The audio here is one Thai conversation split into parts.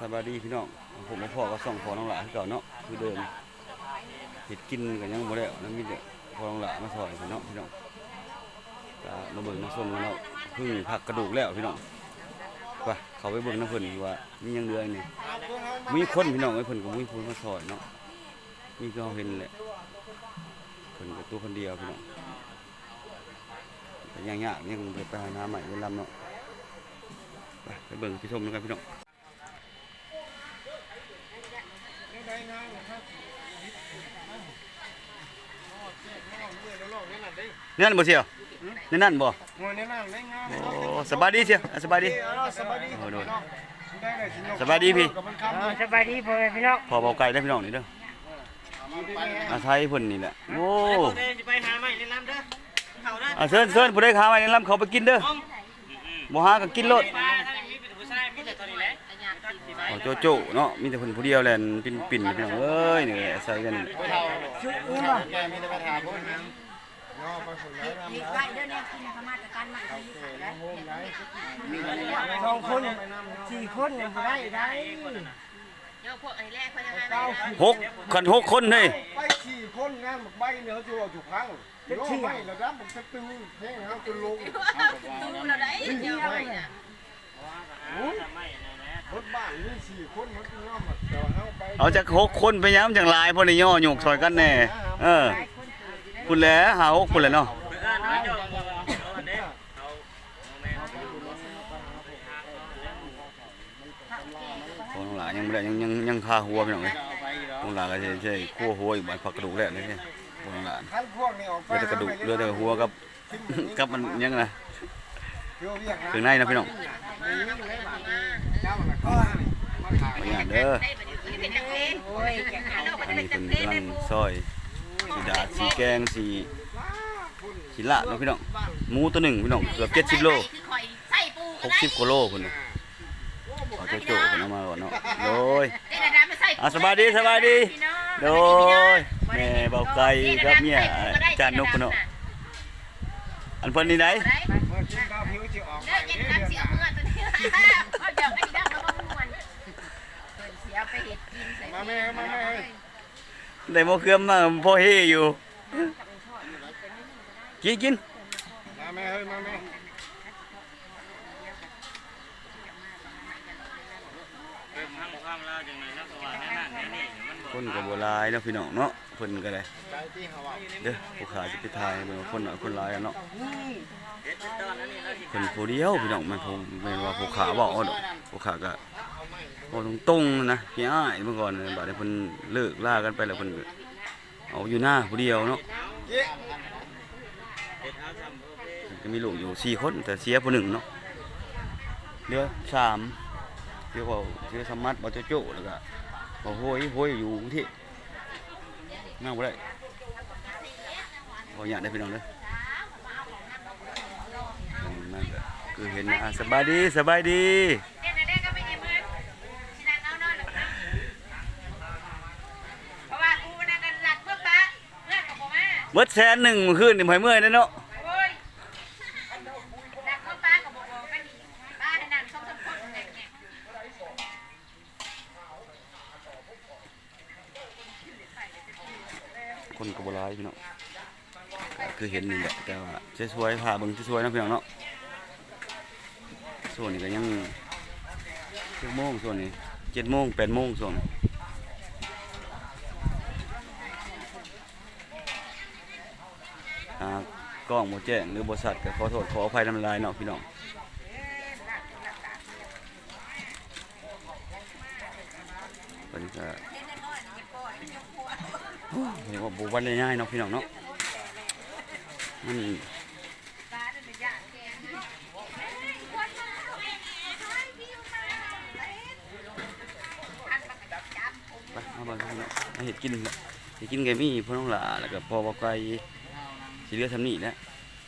สบายดีพี่น้องผมมาพ่อก็ส่องพอน้องหลาเก่าเนาะคือเดิมเห็ดกินกันยังบ่ได้แล้วมีแต่พอน้องหลามาซอยพี่น้องพี่น้องก็มาเบิ่งมาส้มกันเนาะเพึ่งผักกระดูกแล้วพี่น้องไปเขาไปเบิ่งน้ำเพิ่นว่ามียังเหลืออีกนี่มีคนพี่น้องไอ้เพิ่นก็มีคนมาซอยเนาะมีก็เห็นแหละเพิ่นก็ตัวคนเดียวพี่น้องแต่ยังยากยังเดี๋ยวไปหาน้ำใหม่เวลาเนาะไปเบิ่งพี่ชมกันพี่น้อง นั่นบ่เชียวนี่นั่นบ่งวยแนะนำได้งานโอ้สบายดีเชียวอะสบายดีสบายดีโอ้โดนได้เลยสิสบายดีพี่กับมันคเออสบายดีพ่อแม่พี่น้องพอเบาไก่ได้พี่น้องนี่เด้ออาไทยเพิ่นนี่แหละโอ้จะไปหาใหม่ในลำเด้อเขาเด้ออะเชิญเชิญผู้ใดขามาแนะนำเขาไปกินเด้อบ่หาก็กินโลดป้าถ้ามีเป็นผู้ชายมีแต่ตัวนี้แหละ เอาโจโจ้เนาะมีแต่เพิ่นผู้เดียวแหละปิ่นปิ่นพี่น้องเอ้ยนี่อาศัยกันชุดอุ้มอะแกมีแต่ปัญหาพวกนั้นเนาะไปฝุ่นแล้วทำอีกได้ไว้เดี๋ยวนี้กินนะคะมาจากการใหม่ที่ขายแล้วโฮมได้สองคนสี่คนยังบ่ได้ได้เดี๋ยวพวกไอ้แรกเขาจะให้เก้าหกคันหกคนเฮ้ยไปขี่คนงานหมกใบเนื้อจัวถูกครั้งโยไม่แล้วรับมันจะตื้อเพ่งเขาจนลงตู้เราได้เดียวเลยนะ รถบ้านมีสี่คนมันก็ย่อมเดี๋ยวเขาไปเอาจากหกคนไปย้ำจังหลายพอได้ย่อโยกซอยกันแน่เออคุณแหละหาหกคุณแหละเนาะพอน้องหลานยังบ่ได้ยังยังยังคาหัวพี่น้องเอ้ยน้องหลานก็ใช่ใช่คั่วหัวอีกบาดผักกระดูกแล้วนี่เนี่ยพอน้องหลานขั้นพวกนี้ออกไปเหลือแต่กระดูกเหลือแต่หัวกับ กับมันยังนะเดี๋ยวเรียกถึงในนะพี่น้อง เจ้ามันก็มาขายไปงานเด้ออันนี้เป็นกำลัได้งซอยสีดาสีแกงสีสีละเนาะพี่น้องหมูตัวหนึ่งพี่น้องเกือบเจ็ดสิบโลหกสิบกว่าโลคุณนะเอาโจโจ้คุณเอามาก่อนเนาะโดยได้ดามาใส่อะสบายดีสบายดีโดยแม่เบาไก่กับเนี่ยจานนกคุณเนาะอันเพิ่นนี่ไหน เขาเดี๋ยวไอ้ดังมาบ้วนเปิดเสียไปเห็ดกินใส่มาแม่มาแม่ได้หมอเครืองมาพ่อเฮอยู่ กินกินมาแม่เฮ้ยมาแม่คนก็บ่หลายเนาะพี่น้องเนาะ เพิ่นก็ได้เขาอะเด้อผู้ขาจะไปถ่ายเบิ่งคนน้อยคนหลายอะเนาะเพิ่นผู้เดียวพี่น้องมันคงแม่นว่าผู้ขาเว้าเอาดอกผู้ขาก็เว้าตรงๆนะพี่อ้ายเมื่อก่อนน่ะบัดนี้เพิ่นเลิกล่ากันไปแล้วเพิ่นเอาอยู่หน้าผู้เดียวเนาะก็มีลูกอยู่สี่คนแต่เสียผู้หนึ่งเนาะเหลือสามเดี๋ยวเขาเสียสมัติบ่โจโจ้แล้วก็บ่โหยโหยอยู่กรุงเทพ นั่งบ่ได้บ่อยากได้พี่น้องเด้อนั่นก็คือเห็นอะสบายดีสบายดีเด็กเด็กก็ไม่ได้มือชินังเอานอนหรอกนะเพราะว่ากูนั่งกันหลักเพื่อปะเพื่อนกับผมอะเบิดแสนหนึ่งมื้อคืนนี่หอยเมื่อยเด้อเนาะ โอ้ยหลักเพื่อปะกับผมกันดีป้าให้นั่งสองสามคนแง่ คนก็บ่หลายพี่น้อง คือเห็นนี่แหละแต่ว่าสวยๆพาเบิ่งสวยๆเนาะพี่น้องเนาะส่วนนี้ก็ยัง7โมงส่วนนี้7โมง8โมงส่วนนี้หากล้องบ่แจ้งหรือบ่ชัดก็ขอโทษขออภัยน้ำลายเนาะพี่น้องเพิ่นก็เรียกว่าบุวันง่ายเนาะพี่น้องเนาะ มันไปเอาไปพี่น้องให้เห็ดกินเห็ดกินไก่มี่พ่อน้องหลาแล้วก็พอบอกไก่สีเหลือทำนี่แหละ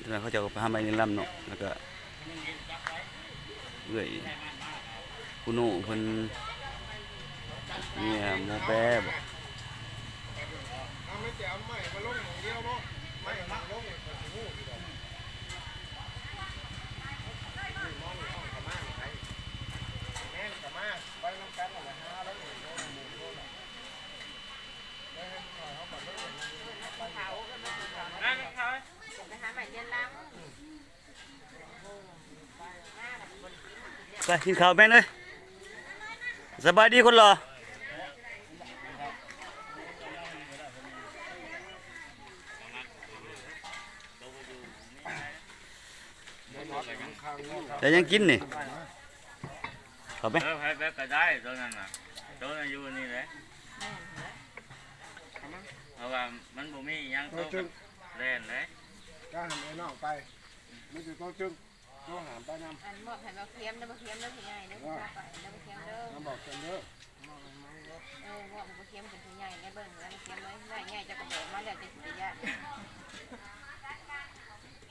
ตอนนั้นเขาจะเอาไปหาใบในลำเนาะแล้วก็เอื่อยคุณโน่เพิ่นเนี่ยโมแปบไม่เจ๋อไม่มาลงเดียวบ่ไม่มางหูพี่ดอกแม่นกับมาไป ไปหาใหม่เย็นล้าง ไปกินข้าวแม่นเลยสบายดีคนรอแต่ยังกินนี่เข้าไปเออไปแบบก็ได้ตัวนั้นน่ะตัวนั้นอยู่นี่แหละเพราะว่ามันบ่มีหยังตัวกับแล่นเลยก้าหันไอ้น้องไปนี่คือต้องจึง ต้องหามไปนำอันมอบให้มาเคียมเด้อมาเคียมเด้อพี่ใหญ่เด้อพี่ไปเด้อมาเคียมเด้อน้ำบอกกันเด้อเออมอบมาเคียมเป็นพี่ใหญ่ได้เบิ่งแล้วมาเคียมไว้ได้ใหญ่จะกระโดดมาแล้วจะสิได้ยาก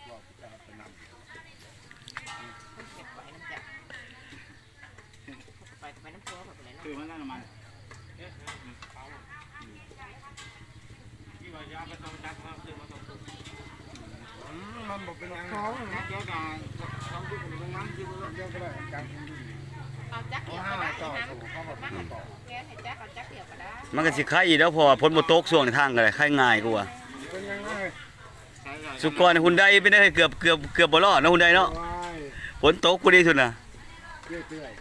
บอกจะไปนำเก็บไว้น้ำจักไปไปน้ำพัวไปเลยเนาะคือมันนั่นมันที่ว่ายาไปต้องจักมาคือมาต้องมันบอกเป็นยังท้องนะเจ้าก็ทำ ที่คนนั้นที่ว่าเดียวก็ได้การกินดีเอาจักเอาเดียวห้าก็ได้ต่อนะสู่เขาบอกเป็นต่อแกให้จักเอาจักเดียวก็ได้มันก็สิคายอีกแล้วเพอฝนบ่ตกช่วงในทางก็ได้คายง่ายกว่าเป็นยังไงสุกรหุ่นใดเป็นได้เกือบเกือบเกือบบ่รอดนะหุ่นใดเนาะว้ายฝนตกกูดีสุดน่ะเตื้อยเตื้อย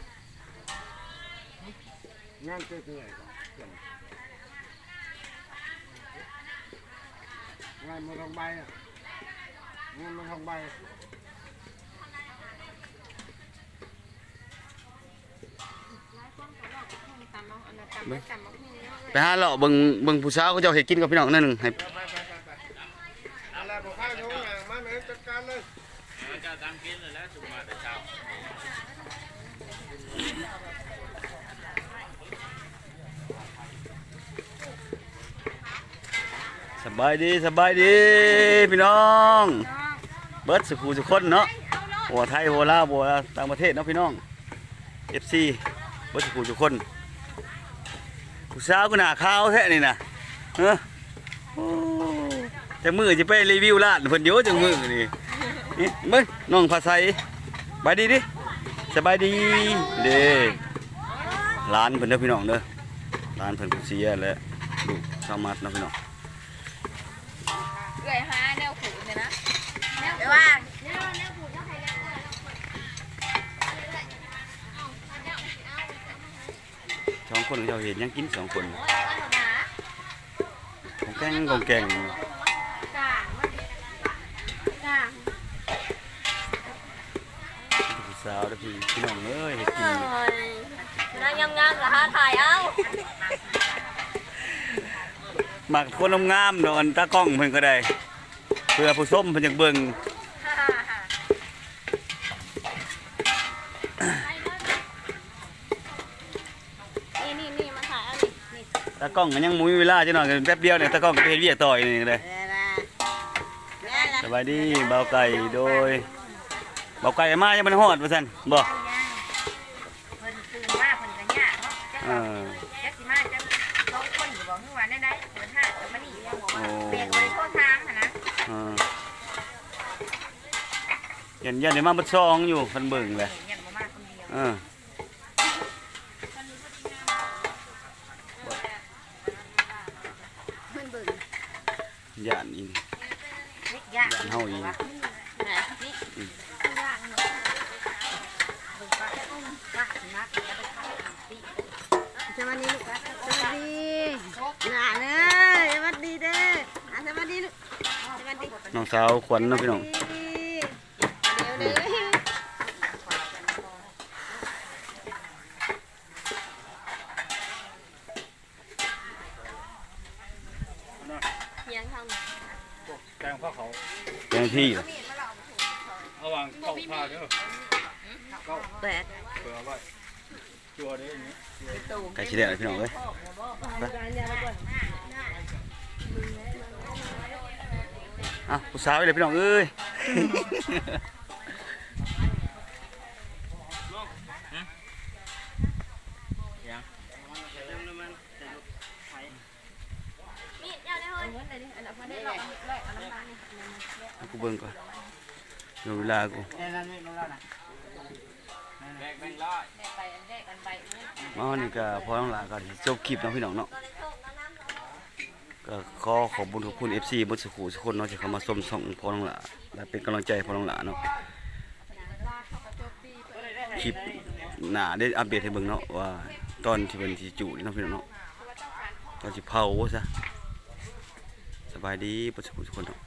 งานเตื้อยเตื้อยงานมันทองใบอะงานมันทองใบ ตำเอาอันนั้นตำ ไว้าพี่เนาะไปหาเลาะเบิ่งเบิ่งผู้สาวเขาเจ้าเฮ็ดกินกับพี่น้องนั่นหนึงให้อะไรบอกข้าโยงอย่างสบายดีสบายดีพี่น้อง เบิร์ดสุขูสุคนเนาะหัวไทยหัวลาวหัวต่างประเทศเนาะพี่น้อง FC เบิดสุขูสุคนผู้สาวก็หน้าขาวแท้นี่น่ะเออโอ้จังมือสิไปรีวิวร้านเพิ่นอยู่จังมือนี่นี่เบิ่งน้องภาษาบายดีดิสบายดีเด้ร้านเพิ่นเด้อพี่น้องเด้อร้านเพิ่นผู้เสียและลูกสาวมัดเนาะพี่น้องเอื่อยหาแนวขูดเนี่ยนะเดี๋ยวว่าง สอง คนเราเห็นยังกินสองคนหาของแกงของแกงกลางกลางผู้สาวเด้อพี่พี่น้องเอ้ยเห็ดกินนั่งงามๆเหรอฮะถ่ายเอาหมักคนงามๆโดนตากล้องเพิ่นก็ได้ เพื่อผู้ส้มเพิ่นอยากเบิ่ง นี่นี่นี่มาถ่ายเอานี่ นี่ตากล้องก็ยังบ่มีเวลาจังหน่อยก็แป๊บเดียวเนี่ยตากล้องก็ไปเฮ็ดเวียกต่ออีกนี่ก็ได้เดี๋ยวนะเดี๋ยวนะสบายดีเบาไก่โดยเบาไก่มายังบ่ได้ฮอดว่าซั่นบ่เพิ่นตื่นมาเพิ่นก็ยากเนาะจักเอว่าอจักสิมาจักสองคนอยู่บ่คือว่าได้ได้เพิ่นหาก็มานี่ยังบอกว่าโอ้เบรกบ่ได้โทรถามหั่นนะเออยันยันได้มาเบ่ซองอยู่เพิ่นเบิ่งแหละเห็นยังบ่มาคนเดียวเออ เพิ่นเบิ่ง ย่านอีนี่เล็กยากย่านเฮาอีนี่นะนี่ยากเนาะเบิ่งว่าว่าสิมาก็จะไปขายปีสวัสดีลูกสวัสดีหนาเด้อสวัสดีเด้ออะสวัสดีลูกสวัสดีน้องสาวขวัญเนาะพี่น้อง เดี๋ยวเด้อยังทำ แกงข้าวเขา แกง ที่เหรอระวังเข้าผ้าเด้อแปดเผื่อไว้จัวได้อย่างนี้ไก่ชิเดะพี่น้องเอ้ยไปอะผู้สาวเลยพี่น้องเอ้ย กูเบิ่งก่อนดูเวลากูแบกแบงร้อยแลกไปแลกกันไปมาวันนี้ก็พอน้องหลาก็สิจบคลิปนะพี่น้องเนาะก็ขอขอบคุณขอบคุณ FC เบ่สุขุทุกคนเนาะที่เขามาชมส่องพอน้องหลาและเป็นกำลังใจพอน้องหลาเนาะคลิปหนาได้อัปเดตให้เบิ่งเนาะว่าตอนที่เพิ่นสิจุนี่เนาะพี่น้องเนาะตอนสิเผาซะ สบายดีปุถุทุกคน